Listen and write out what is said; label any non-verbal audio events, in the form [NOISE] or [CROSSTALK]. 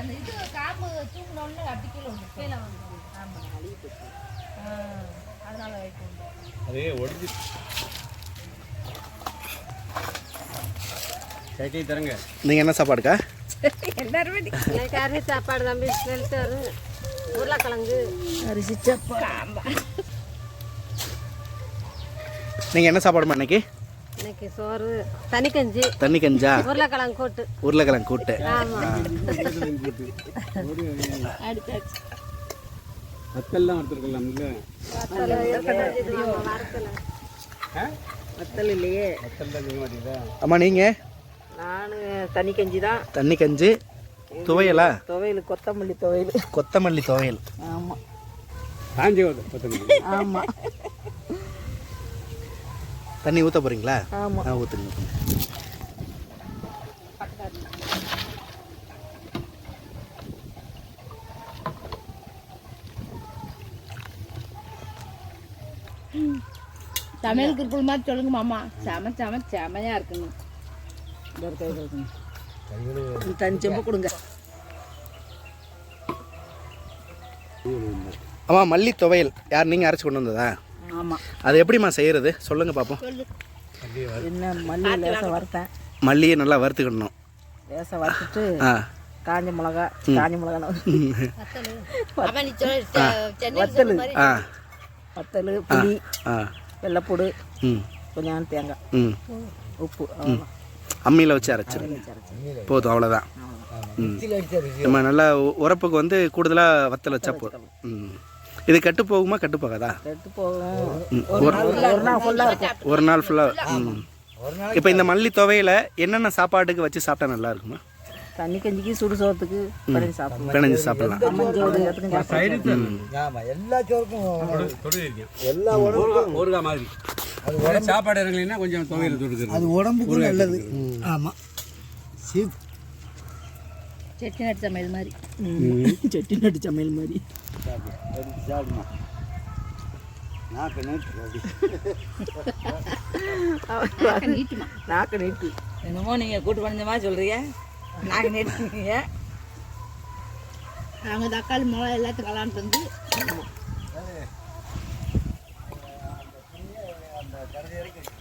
அந்த இது காம்பு தூங்கினோன்னு அப்படி கீழே வந்து கீழே வந்து ஆமாம் ஆ, அதனால வைக்கும் அதே ஒடிஞ்சு. சைக்கிள் தரங்க. நீங்கள் என்ன சாப்பாடுக்கா? எல்லாருமே அரிசி சாப்பாடு தம்பி ஸ்மெல்ட்டாரு உருளைக்கிழங்கு. அரிசி சாப்பாடு. நீங்கள் என்ன சாப்பாடுமா இன்னைக்கு? இன்னைக்கு சோறு தனிக்கஞ்சி தண்ணி கஞ்சா உருளைக்கிழங்கு கூட்டு. உருளைக்கிழங்கு கூட்டு. வத்தல்லாம் வறுத்துருக்கலாம்ல வத்தல் இல்லையே. வத்தல் தான் செய்ய மாட்டேங்குதா அம்மா நீங்கள் நான் தனி கஞ்சி தான். தண்ணி கஞ்சி துவையலா? துவையல் கொத்தமல்லி துவையல். கொத்தமல்லி துவையல். ஆமாம் காஞ்சி கொத்தமல்லி. ஆமாம் தண்ணி ஊற்ற போகிறீங்களா ஆமாம் ஆ ஊற்றுங்க சமையல் குறிப்பில் மாதிரி சொல்லுங்க மாமா. செம செம செமையா இருக்கணும் தனி செம்பு கொடுங்க. அம்மா மல்லி துவையல் யார் நீங்கள் அரைச்சி கொண்டு வந்ததா? ஆமாம் அது எப்படிம்மா செய்கிறது சொல்லுங்கள் பார்ப்போம் என்ன மல்லி லேசாக வறுத்தேன். மல்லியை நல்லா வறுத்துக்கிடணும் லேசாக வறுத்துட்டு ஆ. காஞ்ச மிளகா காஞ்ச மிளகா வத்தல். ஆ. வத்தல். புளி ஆ. வெள்ளைப்பூடு ம். கொஞ்சம் தேங்காய். ம். உப்பு அம்மியில் வச்சு அரைச்சிருங்க போதும் அவ்வளோதான் நம்ம நல்லா உரப்புக்கு வந்து கூடுதலாக வத்தல் வச்சா போதும். ம். இது கெட்டு போகுமா கெட்டு போகாதா? எடுத்து போகும். ஒரு நாள் ஒரு நாள் ஃபுல்லாக இருக்கும். ஒரு நாள் ஃபுல்லாக ம். இப்போ இந்த மல்லி துவையில என்னென்ன சாப்பாட்டுக்கு வச்சு சாப்பிட்டா நல்லா இருக்குமா? தண்ணி கஞ்சிக்கு சுடு சோத்துக்கு பிணைஞ்சு சாப்பிடலாம். சாப்பிடலாம். மஞ்சள் எல்லாத்துக்கும் சாப்பிடலாம். ஊறுகாய் மாதிரி. அது சாப்பாடு இறங்கலைன்னா கொஞ்சம் துவையில் தொடுக்குறது அது உடம்புக்கு நல்லது. ஆமாம் செட்டிநாட்டு சமையல் மாதிரி. [LAUGHS] செட்டி நட்டு சமையல் மாதிரி. நீட்டுமா? நாக்கு நீட்டு. என்னமோ நீங்கள் கூட்டு பண்ண மாதிரி சொல்கிறீங்க நாக்கு நீட்டுங்க நாங்கள் தக்காளி மிளகா எல்லாத்தையும் கலாண்டு வந்து அவளுக்கு